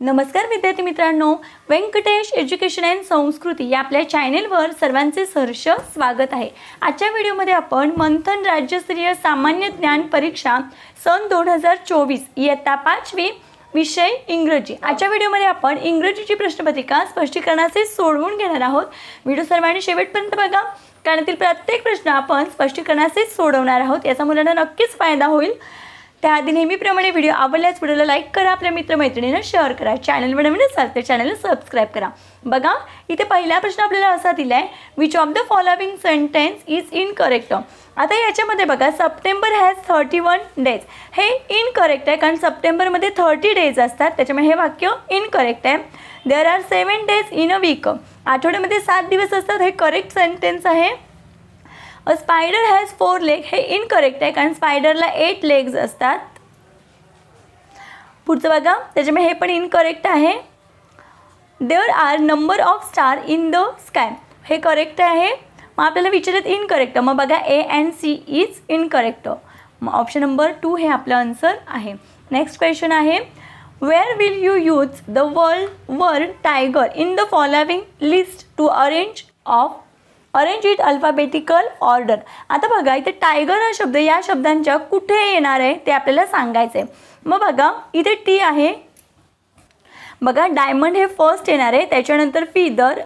नमस्कार विद्यार्थी मित्रांनो. व्यंकटेश एज्युकेशन अँड संस्कृती या आपल्या चॅनेलवर सर्वांचे सहर्ष स्वागत आहे. आजच्या व्हिडिओमध्ये आपण मंथन राज्यस्तरीय सामान्य ज्ञान परीक्षा सन दोन हजार चोवीस इयत्ता पाचवी विषय इंग्रजी. आजच्या व्हिडिओमध्ये आपण इंग्रजीची प्रश्नपत्रिका स्पष्टीकरणाचे सोडवून घेणार आहोत. व्हिडिओ सर्वांनी शेवटपर्यंत बघा. कारण यातील प्रत्येक प्रश्न आपण स्पष्टीकरणाचे सोडवणार आहोत. याचा मुलांना नक्कीच फायदा होईल. त्याआधी नेहमीप्रमाणे व्हिडिओ आवडल्यास व्हिडिओला लाईक करा आपल्या मित्रमैत्रिणींना शेअर करा. चॅनलवर नवीन असाल तर चॅनलला सबस्क्राईब करा. बघा इथे पहिला प्रश्न आपल्याला असा दिला आहे which of the following sentence is incorrect आता याच्यामध्ये बघा September has thirty one days हे इनकरेक्ट आहे कारण सप्टेंबरमध्ये थर्टी डेज असतात. त्याच्यामुळे हे वाक्य इनकरेक्ट आहे. There are seven days in a week आठवड्यामध्ये सात दिवस असतात. हे करेक्ट सेंटेन्स आहे. A spider has four leg हे इनकरेक्ट आहे कारण स्पायडरला एट लेग्स असतात. पुढचं बघा. त्याच्यामुळे हे पण इनकरेक्ट आहे. There are number of star in the sky हे करेक्ट आहे. मग आपल्याला विचारत इनकरेक्ट मग बघा A and C is incorrect मग ऑप्शन नंबर टू हे आपलं आन्सर आहे. नेक्स्ट क्वेश्चन आहे. Where will you use the world word tiger in the following list to arrange of arrange it alphabetical order आता बघा इथे टायगर हा शब्द या शब्दांच्या कुठे येणार आहे ते आपल्याला सांगायचं आहे मग बघा इथे टी आहे. बघा डायमंड हे फर्स्ट येणार आहे त्याच्यानंतर फिदर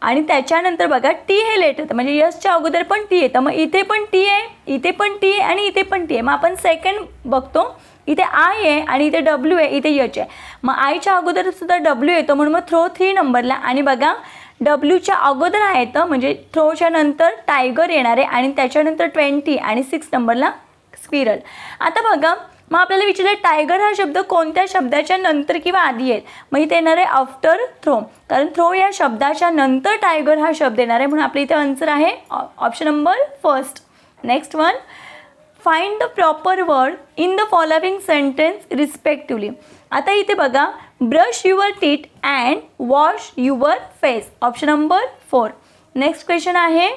आणि त्याच्यानंतर बघा टी हे लेट येतं म्हणजे यसच्या अगोदर पण टी येतं मग इथे पण टी आहे इथे पण टी आहे आणि इथे पण टी आहे. मग आपण सेकंड बघतो. इथे आय आहे आणि इथे डब्ल्यू आहे इथे यच आहे. मग आयच्या अगोदर सुद्धा डब्ल्यू येतो म्हणून मग थ्रो थ्री नंबरला आणि बघा डब्ल्यूच्या अगोदर आहे तर म्हणजे थ्रोच्या नंतर टायगर येणार आहे आणि त्याच्यानंतर ट्वेंटी आणि सिक्स नंबरला स्क्विरल. आता बघा मग आपल्याला विचारलं टायगर हा शब्द कोणत्या शब्दाच्या नंतर किंवा आधी येईल? मग इथे येणार आहे आफ्टर थ्रो. कारण थ्रो या शब्दाच्या नंतर टायगर हा शब्द येणार आहे म्हणून आपल्या इथे आन्सर आहे option number first. Next one find the proper word in the following sentence respectively आता इथे बघा brush your teeth and wash your face option number four next question आहे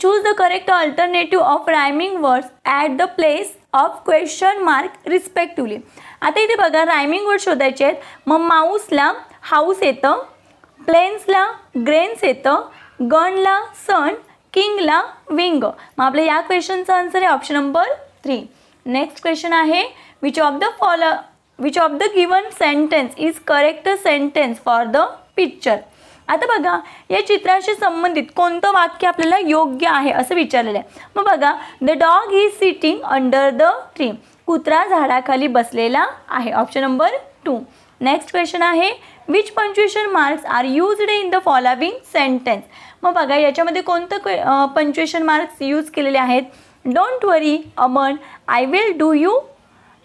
choose the correct alternative of rhyming words at the place of question mark respectively आता इथे बघा rhyming word शोधायचे आहेत. मग माऊसला हाऊस येतं प्लेन्सला ग्रेन्स येतं गनला सन किंगला विंग मग आपल्या या क्वेश्चनचा आन्सर आहे option number three next question आहे which of the follow which of the given sentence is correct sentence for the picture आता बघा या चित्राशी संबंधित कोणतं वाक्य आपल्याला योग्य आहे असं विचारलेलं आहे. मग बघा the dog is sitting under the tree कुत्रा झाडाखाली बसलेला आहे. Option number two next question आहे which punctuation marks are used in the following sentence मग बघा याच्यामध्ये कोणतं पंच्युएशन मार्क्स यूज केलेले आहेत? Don't worry Aman. I will do you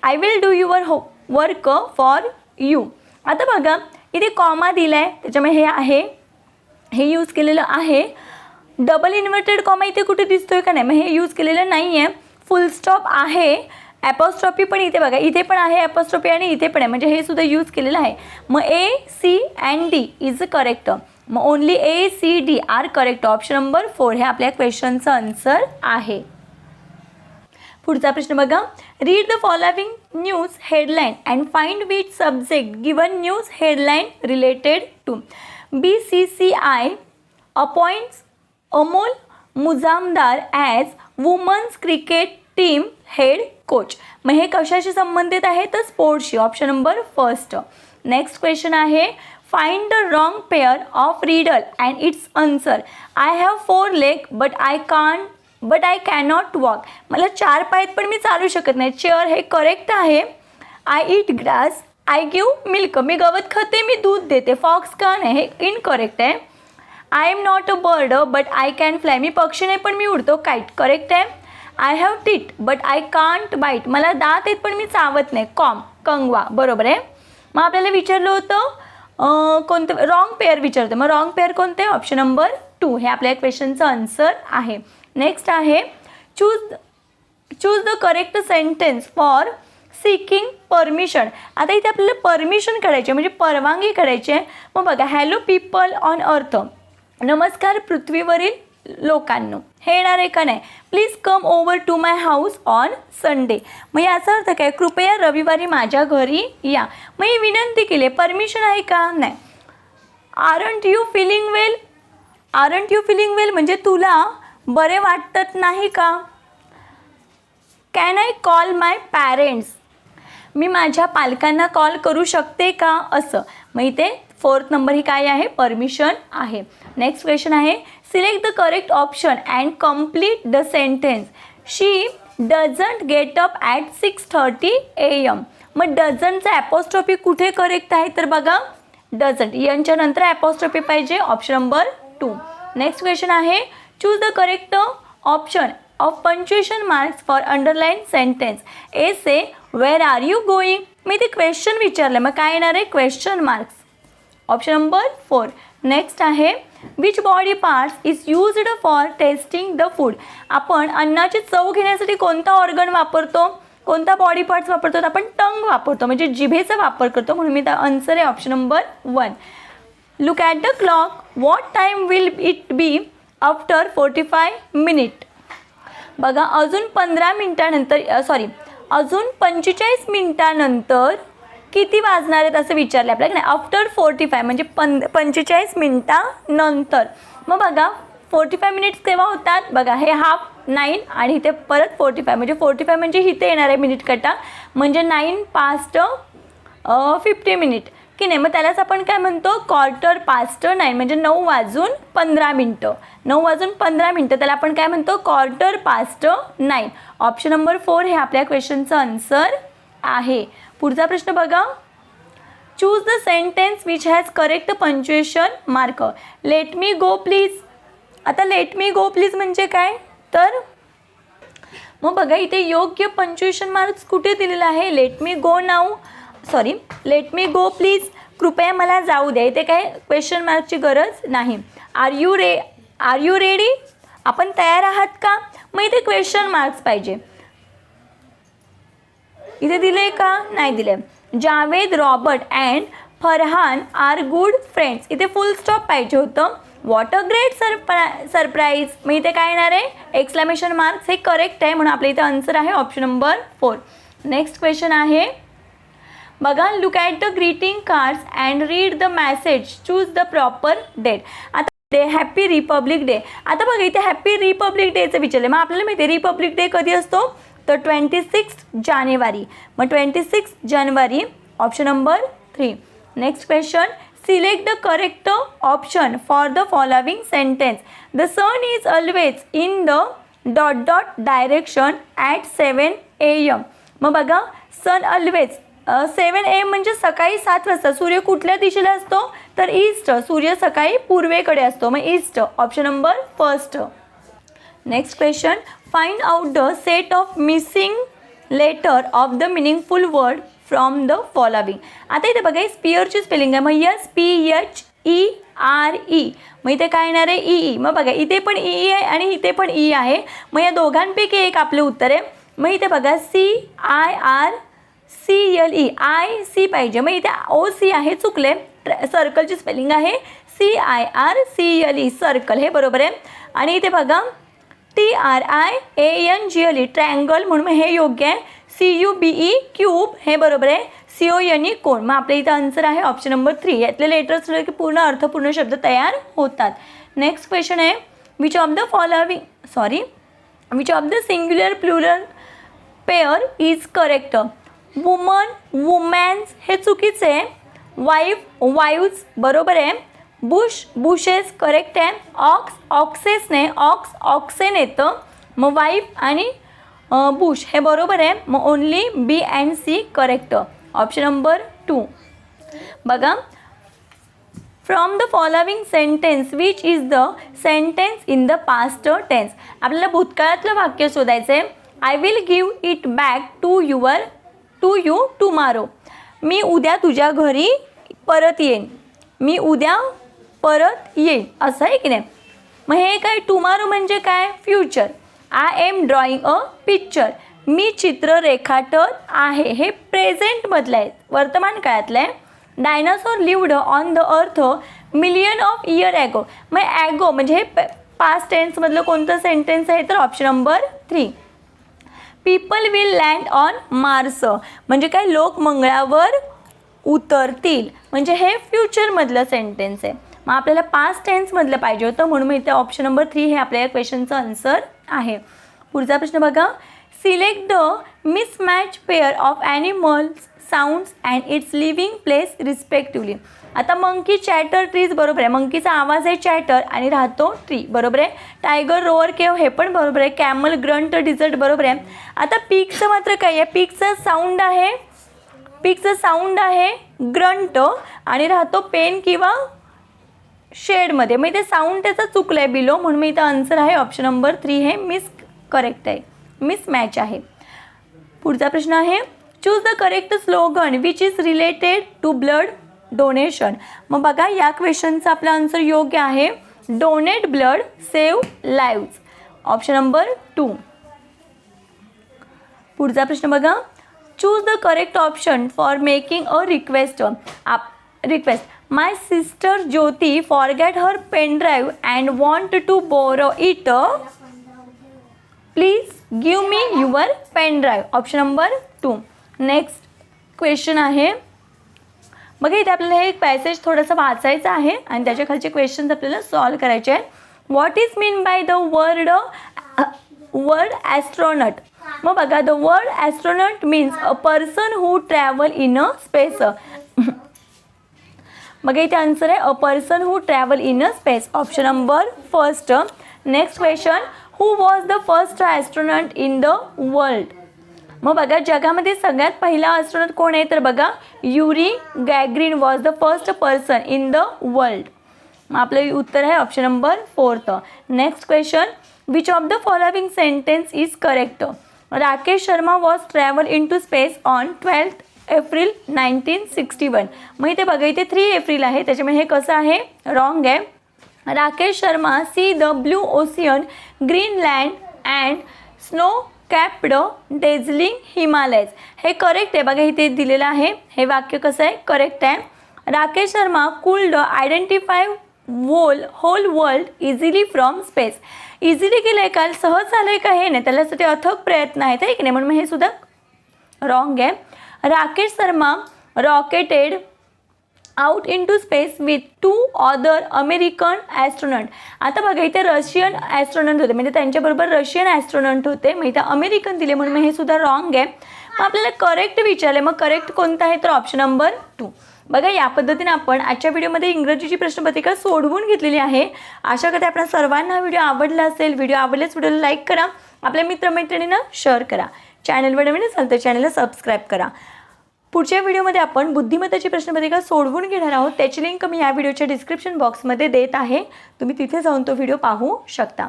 I will do your homework for you आता बघा इथे कॉमा दिला आहे त्याच्यामुळे हे आहे. हे यूज केलेलं आहे. डबल इन्व्हर्टेड कॉमा इथे कुठे दिसतोय का नाही? मग हे यूज केलेलं नाही आहे फुल स्टॉप आहे. ॲपॉस्ट्रॉपी पण इथे बघा इथे पण आहे ॲपॉस्ट्रॉपी आणि इथे पण आहे. म्हणजे हे सुद्धा यूज केलेलं आहे. मग A C and D is correct मग only A C D are correct option number four हे आपल्या क्वेश्चनचं आन्सर आहे. पुढचा प्रश्न बघा. Read the following news headline and find which subject given news headline related to B C C I appoints Amol Muzumdar as women's cricket team head coach मग हे कशाशी संबंधित आहे? तर स्पोर्ट्सशी option number first next question आहे find the wrong pair of riddle and its answer I have four leg but I can but I cannot walk मला चार पायत पण मी चालू शकत नाही. चेअर हे करेक्ट आहे. I eat grass I give milk मी गवत खाते मी दूध देते. फॉक्स कन आहे. हे इनकरेक्ट आहे. I am not a bird but I can fly मी पक्षी नाही पण मी उडतो. काईट करेक्ट आहे? I have teeth but I can't bite मला दात आहेत पण मी चावत नाही. कॉम कंगवा. बरोबर आहे? मग आपल्याला विचारलं होतं कोणतं? रॉंग पेअर विचारतं मग रॉंग पेअर कोणते? ऑप्शन नंबर टू हे आपल्या क्वेश्चनचं आन्सर आहे. नेक्स्ट आहे choose choose the correct sentence for seeking permission आता इथे आपल्याला परमिशन करायची आहे, म्हणजे परवानगी काढायची आहे. मग बघा हॅलो पीपल ऑन अर्थ नमस्कार पृथ्वीवरील लोकांनो. हे येणार आहे का नाही? Please come over to my house on Sunday मग याचा अर्थ काय? कृपया रविवारी माझ्या घरी या. मग ही विनंती केली आहे परमिशन आहे का? नाही. Aren't you feeling well aren't you feeling well म्हणजे तुला बरे वाटत नाही का? Can I call my parents मी माझ्या पालकांना कॉल करू शकते का? असं. मग इथे फोर्थ नंबर ही काय आहे? परमिशन आहे. नेक्स्ट क्वेश्चन आहे. Select the correct option and complete the sentence she doesn't get up at six thirty A M मग डझनचा ॲपॉस्ट्रॉफी कुठे करेक्ट आहे? तर बघा. डझंट यांच्यानंतर ॲपॉस्ट्रॉफी पाहिजे. Option number two next question आहे. Choose the correct option of punctuation marks for underline sentence A say where are you going मी ते क्वेश्चन विचारलं. मग काय येणार आहे? Question marks option number four next आहे which body parts is used for testing the food आपण अन्नाची चव घेण्यासाठी कोणता ऑर्गन वापरतो? कोणता बॉडी पार्ट्स वापरतो? तर आपण टंग वापरतो म्हणजे जिभेचा वापर करतो. म्हणून मी आन्सर आहे option number one look at the clock what time will it be after forty five minute. बघा अजून पंधरा मिनटानंतर सॉरी अजून पंचेचाळीस मिनटानंतर किती वाजणार आहेत असं विचारलं आपल्याला नाही आफ्टर फोर्टी फाय म्हणजे पं पंचेचाळीस मिनटानंतर. मग बघा फोर्टी फाय मिनिट्स केव्हा होतात? बघा हे हाफ नाईन आणि इथे परत फोर्टी फाय म्हणजे फोर्टी फाय म्हणजे इथे येणार आहे मिनिट कटा म्हणजे नाईन पास्ट फिफ्टी मिनिट की नाही? मग त्यालाच आपण काय म्हणतो? क्वार्टर पास्ट नाईन म्हणजे नऊ वाजून पंधरा मिनटं. नऊ वाजून पंधरा मिनटं त्याला आपण काय म्हणतो? Quarter past nine option number four हे आपल्या क्वेश्चनचं आन्सर आहे. पुढचा प्रश्न बघा. Choose the sentence which has correct punctuation mark let me go please आता लेट मी गो प्लीज म्हणजे काय? तर मग बघा इथे योग्य पंच्युएशन मार्क्स कुठे दिलेला आहे? Let me go now sorry let me go please कृपया मला जाऊ द्या. इथे काय क्वेश्चन मार्कची गरज नाही. Are you re are you ready आपण तयार आहात का? मग इथे क्वेश्चन मार्क्स पाहिजे. इथे दिले का? नाही दिले Javed Robert and Farhan are good friends. इथे फुल स्टॉप पाहिजे होतं. What a great surpri surprise मग इथे काय येणार आहे? एक्सक्लेमेशन मार्क्स हे करेक्ट आहे म्हणून आपल्या इथे आन्सर आहे option number four next question आहे. बघा look at the greeting cards and read the message choose the proper date आता डे हॅपी रिपब्लिक डे आता बघा इथे हॅपी रिपब्लिक डेचं विचारलं मग आपल्याला माहिती आहे रिपब्लिक डे कधी असतो? तर ट्वेंटी सिक्स जानेवारी. मग twenty six January option number three next question select the correct option for the following sentence the sun is always in the dot dot direction at seven A M मग बघा सन always सेवन M म्हणजे सकाळी सात वाजता. सूर्य कुठल्या दिशेला असतो? तर ईस्ट सूर्य सकाळी पूर्वेकडे असतो. मग east option number first next question find out the set of missing letter of the meaningful word from the following आता इथे बघा स्पियरची स्पेलिंग आहे. मग S P H E R E मग इथे काय येणार आहे? ई ई मग बघा इथे पण ई ई आहे आणि इथे पण ई आहे. मग या दोघांपैकी एक आपले उत्तर आहे. मग इथे बघा C I R C L E I C पाहिजे. मग इथे ओ सी आहे चुकले. सर्कलची स्पेलिंग आहे C I R C L E circle हे बरोबर आहे. आणि इथे बघा T R I A N G L E triangle म्हणून हे योग्य आहे. C U B E cube हे बरोबर आहे. सी ओ एन ई कोण मग आपल्या इथं आन्सर आहे ऑप्शन नंबर थ्री यातले लेटर्स की पूर्ण अर्थपूर्ण शब्द तयार होतात. नेक्स्ट क्वेश्चन आहे which of the following sorry which of the singular plural pair is correct woman womans हे चुकीचं आहे. वाईफ वाईव्ज बरोबर आहे. बुश बुशेस करेक्ट आहे. ऑक्स ऑक्सेसने ऑक्स ऑक्सेन येतं. मग वाईफ आणि बुश हे बरोबर आहे. मग only B and C correct option number two बघा. From the following sentence which is the sentence in the past tense आपल्याला भूतकाळातलं वाक्य शोधायचं आहे I will give it back to your to you tomorrow. मी उद्या तुझ्या घरी परत येईन. मी उद्या परत येईन. असं आहे की नाही? मग हे काय? टुमारो म्हणजे काय? Future. I am drawing a picture. मी चित्र रेखाटत आहे. हे प्रेझेंटमधलं आहे. वर्तमान काळातलं आहे. Dinosaur lived on the earth million of year ago मग ॲगो म्हणजे हे पास्ट टेन्समधलं कोणतं सेंटेन्स आहे? तर option number three people will land on Mars म्हणजे काय? लोक मंगळावर उतरतील. म्हणजे हे फ्युचरमधलं सेंटेन्स आहे. मग आपल्याला पास्ट टेन्समधलं पाहिजे होतं. म्हणून मी इथे ऑप्शन नंबर थ्री हे आपल्या या क्वेश्चनचं आन्सर आहे. पुढचा प्रश्न बघा. Select the mismatch pair of animals sounds and its living place respectively आता मंकी चॅटर ट्रीज बरोबर आहे. मंकीचा आवाज आहे चॅटर आणि राहतो ट्री बरोबर आहे? टायगर रोअर केव हे पण बरोबर आहे. कॅमल ग्रंट डिझर्ट बरोबर आहे. आता पीकचं मात्र काय आहे. पीकचं साऊंड आहे. पीकचं साऊंड आहे ग्रंट आणि राहतो पेन किंवा शेडमध्ये मग इथे साऊंड त्याचा चुकलं आहे बिलो म्हणून मी इथं आन्सर आहे. ऑप्शन नंबर थ्री हे मिस करेक्ट आहे. मिस मॅच आहे. पुढचा प्रश्न आहे. Choose the correct slogan which is related to blood donation मग बघा या क्वेश्चनचं आपलं आन्सर योग्य आहे. Donate blood save lives option number two पुढचा प्रश्न बघा. Choose the correct option for making a request आप request my sister Jyoti forgot her pen drive and want to borrow it please give me your pen drive option number two next question आहे. बघा इथे आपल्याला हे एक passage थोडंसं वाचायचं आहे आणि त्याच्या खालचे क्वेश्चन्स आपल्याला सॉल्व करायचे आहेत. What is mean by the word word astronaut मग बघा the word astronaut means a person who travel in a space मग इथे आन्सर आहे a person who travel in a space option number first next question who was the first astronaut in the world मग बघा जगामध्ये सगळ्यात पहिला astronaut कोण आहे? तर बघा Yuri Gagarin was the first person in the world. मग आपलं उत्तर आहे option number fourth next question which of the following sentence is correct Rakesh Sharma was travel in to space on twelfth April nineteen sixty one मग इथे बघा इथे three April आहे. त्याच्यामुळे हे कसं आहे? रॉंग आहे. Rakesh Sharma see the blue ocean Greenland and snow capped dazzling Himalayas. हे करेक्ट आहे. बघा इथे दिलेलं आहे. हे वाक्य कसं आहे? करेक्ट आहे. Rakesh Sharma could identify whole whole world easily from space easily केलं आहे का? सहज झालं आहे का? हे नाही. त्याच्यासाठी अथक प्रयत्न आहेत आहे की नाही? म्हणून हे सुद्धा रॉंग आहे. Rakesh Sharma rocketed out in to space with two other American astronaut आता बघा इथे रशियन ॲस्ट्रॉनॉट होते. म्हणजे त्यांच्याबरोबर रशियन ॲस्ट्रॉनॉट होते. मग इथं अमेरिकन दिले म्हणून हे सुद्धा रॉंग आहे. मग आपल्याला करेक्ट विचारले मग करेक्ट कोणतं आहे? तर ऑप्शन नंबर टू बघा या पद्धतीने आपण आजच्या व्हिडिओमध्ये इंग्रजीची प्रश्नपत्रिका सोडवून घेतलेली आहे. आशा करते आपण सर्वांना हा व्हिडिओ आवडला असेल. व्हिडिओ आवडल्यास व्हिडिओला लाईक करा. आपल्या मित्रमैत्रिणींना शेअर करा. चॅनलवर नवीन असाल तर चॅनलला सबस्क्राईब करा. पुढच्या व्हिडिओमध्ये आपण बुद्धिमत्ताची प्रश्नपत्रिका सोडवून घेणार आहोत. त्याची लिंक मी या व्हिडिओच्या डिस्क्रिप्शन बॉक्समध्ये देत आहे. तुम्ही तिथे जाऊन तो व्हिडिओ पाहू शकता.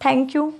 थँक्यू